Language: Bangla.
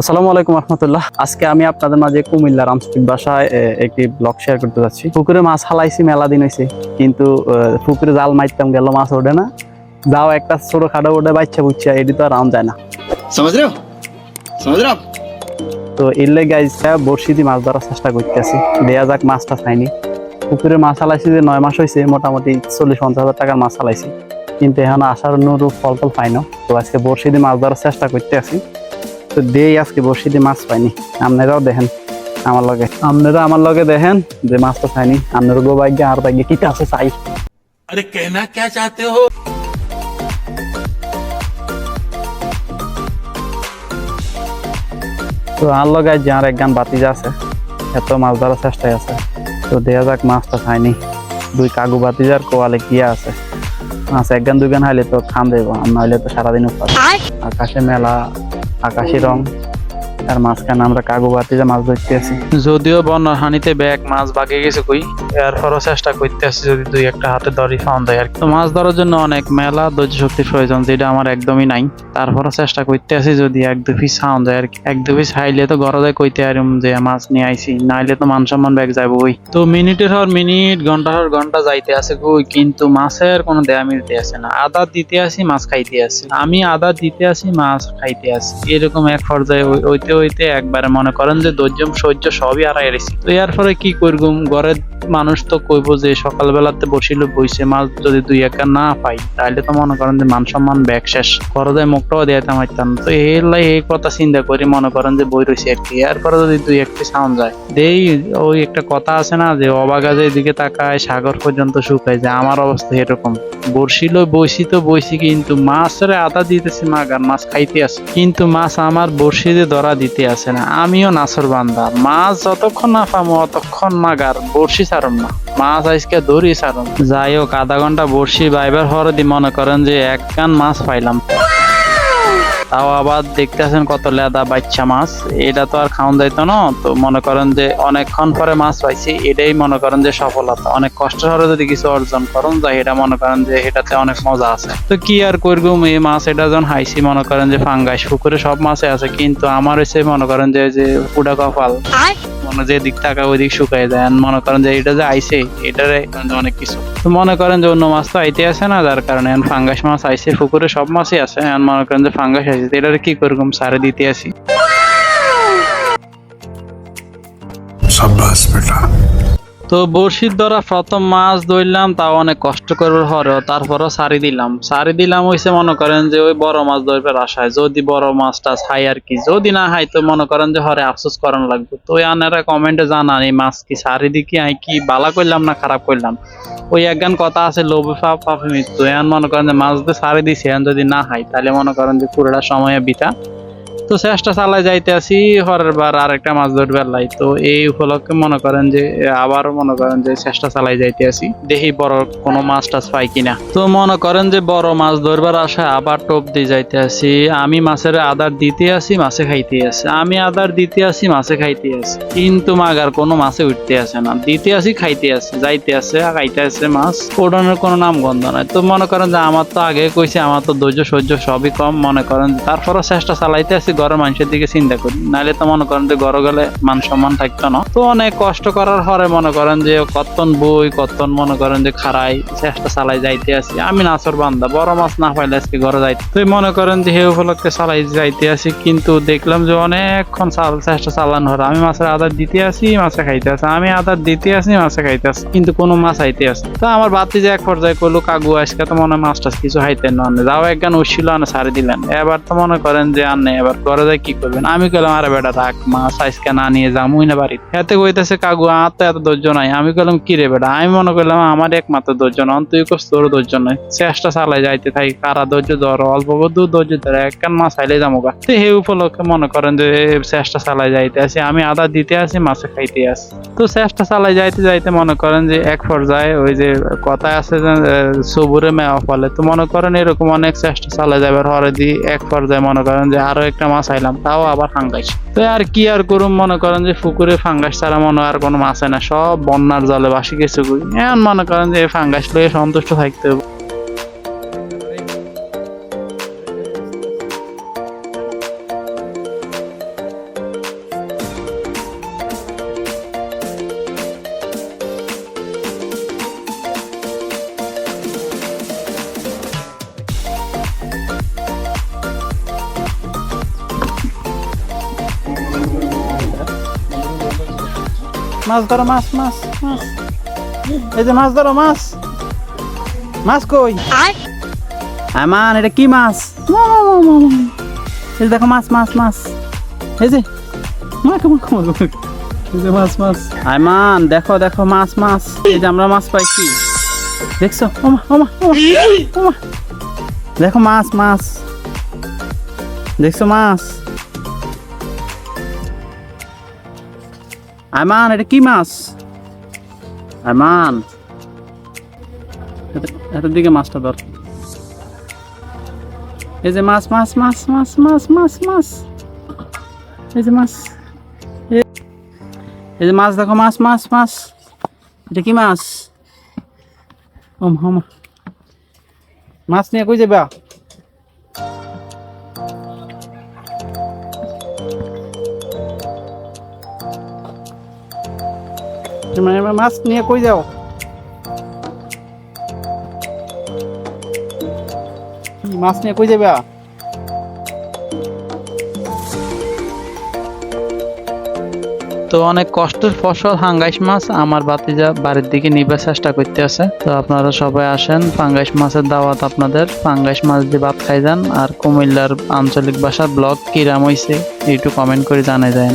আসসালামু আলাইকুম রহমতুল্লাহ। আজকে আমি আপনাদের মাঝে কুমিল্লা আমস্টিক বাসায় একটি ব্লগ শেয়ার করতে যাচ্ছি। পুকুরে মাছ হালাইছি মেলা দিন হয়েছে কিন্তু পুকুরে জাল মারতাম গেল মাছ ওঠে না। যাও একটা ছোট খাটো ওঠে বাচ্চা বুচ্চা এটি তো আর আম যায় না। তো এর লেগে গাইজটা বড়শি দিয়ে মাছ ধরার চেষ্টা করতেছি। দেয়া যাক মাছটা খাইনি পুকুরে মাছ হালাইছি যে নয় মাস হয়েছে মোটামুটি চল্লিশ পঞ্চাশ হাজার টাকার মাছ হালাইছি। কিন্তু এখন আসার অনুরূপ ফল ফল পাইনো তো আজকে বড়শি দিয়ে মাছ ধরার চেষ্টা করতে আছি তো দিয়েই আজকে বসি দিয়ে মাছ পাইনি। আপনারাও দেখেন আমার লগে। আপনারা আমার লগে দেখেন যে মাছ তো পাইনি। আপনার গোবাই আর বাইকে কিটা আছে চাই। আরে কেনা কে চাতে হো? তো আর লগায় যে আর এক গান বাতিজা আছে এত মাছ ধরার চেষ্টায় আছে। তো দেয়া যাক মাছটা খাইনি দুই কাগু বাতিজার কোয়ালে গিয়া আছে। মাছ এক গান দুই গান হাইলে তো খান দেবো আর নাহলে তো সারাদিন উপাস। আকাশে মেলা আকাশি রং। আর মাঝখানে আমরা কাগু বাতিজা মাছ ধরতে আছি যদিও বন্যার হানিতে ব্যাগ, মাছ বাগে গেছে কই, এরপরও চেষ্টা করতে আছি যদি দুই একটা হাতে দড়ি ফাউন দেয় আর তো মাছ ধরার জন্য অনেক মেলা ধৈর্য শক্তির প্রয়োজন, যেটা আমার একদমই নাই। তারপরও চেষ্টা করতে আছি যদি এক দু পিস সাউন্ড যায় আর এক দু পিস হাইলে তো যায় কইতে আরম যে মাছ নিয়ে আইছি, নাইলে তো মান সম্মান ব্যাগ যাব ওই তো মিনিটের হর মিনিট ঘণ্টা হর ঘণ্টা যাইতে আছে কই, কিন্তু মাছের কোনো দেয়া মিলতে আছে না। আদা দিতে আসি মাছ খাইতে আসি আমি আদা দিতে আসি মাছ খাইতে আসি এরকম এক পর্যায়ে ওই- ওইতে ওইতে একবারে মনে করেন যে ধৈর্য, সহ্য সবই আর এসেছি তো এর পরে কি করগুম? ঘরের মানুষ তো কইব যে সকালবেলাতে বসিল, বইছে মাছ যদি দুই একা না পাই তাহলে তো মনে করেন যে মান সম্মান ব্যাগ শেষ। খরচে মুখটাও দিয়ে পারতাম তো এই এই কথা চিন্তা করি, মনে করেন যে বই রয়েছে আর কি এরপরে যদি দুই একটি সাউন্ড যায়, দেই ওই একটা কথা আছে না যে অবাগা যে এদিকে তাকায়, সাগর পর্যন্ত শুকায় যায়। আমার অবস্থা এরকম। বর্ষিল বইছি তো বইছি, কিন্তু মাছের আদা দিতেছি মাগার, মাছ খাইতে আছে। কিন্তু মাছ আমার বর্ষিতে ধরা দিতে আসে না। আমিও নাসর বান্দা। মাছ যতক্ষণ না পামো, অতক্ষণ মাগার বর্ষি ছাড়ম না। মাছ আজকে ধরি ছাড়ম যাই হোক, আধা ঘণ্টা বর্ষি বাইবার হওয়ার দি মনে করেন যে এক কান মাছ পাইলাম। তাও আবার দেখতেছেন কত লেদা বাচ্চা মাছ। এটা তো আর খাওয়ান যাইতো না, তো মনে করেন যে অনেকক্ষণ পরে মাছ পাইছি, এটাই মনে করেন যে সফলতা। অনেক কষ্ট করে যদি কিছু অর্জন করেন, যাই এটা মনে করেন যে এটাতে অনেক মজা আছে। তো কি আর করব, এই মাছ এটা যখন হাইছি, মনে করেন যে ফাঙ্গাস, পুকুরে সব মাছে আছে, কিন্তু আমার হচ্ছে মনে করেন যে যে পুডা কপাল। মানে যে দিক থাকা ওই দিক শুকাই যায়। আর মনে করেন যে এটা যে আইসে এটারে অনেক কিছু। তো মনে করেন যে অন্য মাছ তো আইতে আসে না, যার কারণে এখন ফাঙ্গাস মাছ আইসে পুকুরে সব মাছই আছে। এখন মনে করেন যে ফাঙ্গাস আইসে এটারে কি করব সারে দিতে আসি। সাব্বাস, বেটা। তো বড়শির দ্বারা প্রথম মাছ ধরলাম, তাও অনেক কষ্ট করবার হরেও তারপরও সারি দিলাম। সারি দিলাম হইছে মনে করেন যে ওই বড় মাছ ধরবার আশায় যদি বড় মাছটা খাই আর কি, যদি না খাই তো মনে করেন যে হরে আফসোস করান লাগবে। তো ওই আনারা কমেন্টে জানান, এই মাছ কি সারি দিকে আই কি বালা করলাম না খারাপ করলাম? ওই একগান কথা আছে, লোভে, পাপ পাপে মৃত্যু। এখন মনে করেন যে মাছ দিয়ে সারি দিছে এখন যদি না খাই তাহলে মনে করেন যে পুরোটা সময় বিতা তো চেষ্টা চালাই যাইতে আছি, হরের বার আরেকটা মাছ ধরবার লাই। তো এই উপলক্ষে মনে করেন যে আবারও মনে করেন যে চেষ্টা চালাই যাইতে আছি। দেখি বড় কোনো মাছ টাছ পাই কিনা। তো মনে করেন যে বড় মাছ ধরবার আশা আবার টোপ দিয়ে যাইতে আছি। আমি মাছের আদার দিতে আসি মাছে খাইতে আসি আমি আদার দিতে আসি মাছে খাইতে আসি কিন্তু মাগার কোনো মাছে উঠতে আসে না। দিতে আসি খাইতে আসে যাইতে আসে আর খাইতে আসে মাছ। ওড়ানোর কোনো নাম গন্ধ নাই। তো মনে করেন যে আমার তো আগে কইছে, আমার তো ধৈর্য, সহ্য সবই কম। মনে করেন তারপরও চেষ্টা চালাইতে আসি ঘরের মানুষের দিকে চিন্তা করি। নাহলে তো মনে করেন যে ঘরে গেলে মান সম্মান থাকতো না। তো অনেক কষ্ট করার পরে মনে করেন যে কতন বই, কতন মনে করেন যে খারাই চেষ্টা চালাই যাইতে আসি। আমি নাচর বান্দা, বড় মাছ না পাইলে আজকে ঘরে যাইতে। তো মনে করেন যে হে উপলক্ষে চালাই যাইতে আসি, কিন্তু দেখলাম যে অনেকক্ষণ চাল চেষ্টা চালানো হলো। আমি মাছের আদার দিতে আসি, মাছে খাইতে আসি। আমি আদার দিতে আসি, মাছে খাইতে আসি, কিন্তু কোনো মাছ আইতে আসে তো আমার বাতি যে এক পর্যায়ে করল কাগু আজকে তো মনে হয় মাছ টাছ কিছু হাইতে না যাও একগান উঠছিল আনে সারি দিলেন। এবার তো মনে করেন যে আর নেই, এবার ঘরে যাই কি করবেন? আমি কইলাম, আরে বেটা রাখ মাছ আজকে না নিয়ে যামুই না বাড়ি এতে কইতেছে কাগু আর তো এত ধৈর্য নাই। আমি কইলাম, কি রে বেটা? আমি মনে করলাম আমার একমাত্র ধৈর্য নয় তুই কস তোর ধৈর্য নাই। চেষ্টা চালাই যাইতে থাকি, কারা ধৈর্য ধর, অল্প দূর ধৈর্য ধরে, একখান মাছ আইলে যাব গা। তো সেই উপলক্ষে মনে করেন যে চেষ্টা চালাই যাইতে আসি, আমি আদা দিতে আসি, মাছে খাইতে আসি। তো চেষ্টা চালাই যাইতে যাইতে মনে করেন যে, এক পর্যায়ে ওই যে কথায় আছে যে সবুরে মেওয়া ফলে। তো মনে করেন এরকম অনেক চেষ্টা চালাই যাবার হরে দি এক পর্যায়ে মনে করেন যে, আরও একটা মাছ আইলাম, তাও আবার ফাঙ্গাস তো আর কি আর করুম মনে করেন যে, পুকুরে ফাঙ্গাস ছাড়া মনে আর কোনো মাছ হয় না সব বন্যার জলে বাসি গেছে এমন মনে করেন যে ফাঙ্গাস লয়ে সন্তুষ্ট থাকতে হবে মাছ ধরো মাছ মাছ মাছ। এই যে মাছ ধরো মাছ। মাছ কই? আমান এটা কি মাছ। এই দেখো মাছ মাছ মাছ। এই যে মাছ মাছ। আয়মান দেখো দেখো মাছ মাছ। এই যে আমরা মাছ পাইছি। দেখছ? ওমা ওমা ওমা দেখো মাছ মাছ। দেখছ মাছ? আয়মান এটা কি মাছ? আয়মান এটা- এটার দিকে মাছটা ধর। এই যে মাছ মাছ মাছ মাছ মাছ মাছ মাছ। এই যে মাছ। এই যে মাছ দেখো, মাছ মাছ মাছ। এটা কি মাছ? ওম হম মাছ নিয়ে কই যাবা? মানে মাছ নিয়ে কই যাও? মাছ নিয়ে কই যাবা? তো অনেক কষ্টের ফসল হাঙ্গাইশ মাছ আমার বাতিজা বাড়ির দিকে নিবার চেষ্টা করতে আছে। তো আপনারা সবাই আসেন পাঙ্গাইশ মাছের দাওয়াত আপনাদের। পাঙ্গাইশ মাছ দিয়ে ভাত খাই যান আর কুমিল্লার আঞ্চলিক ভাষার ব্লগ কিরাম হইছে, একটু কমেন্ট করে জানাই যায়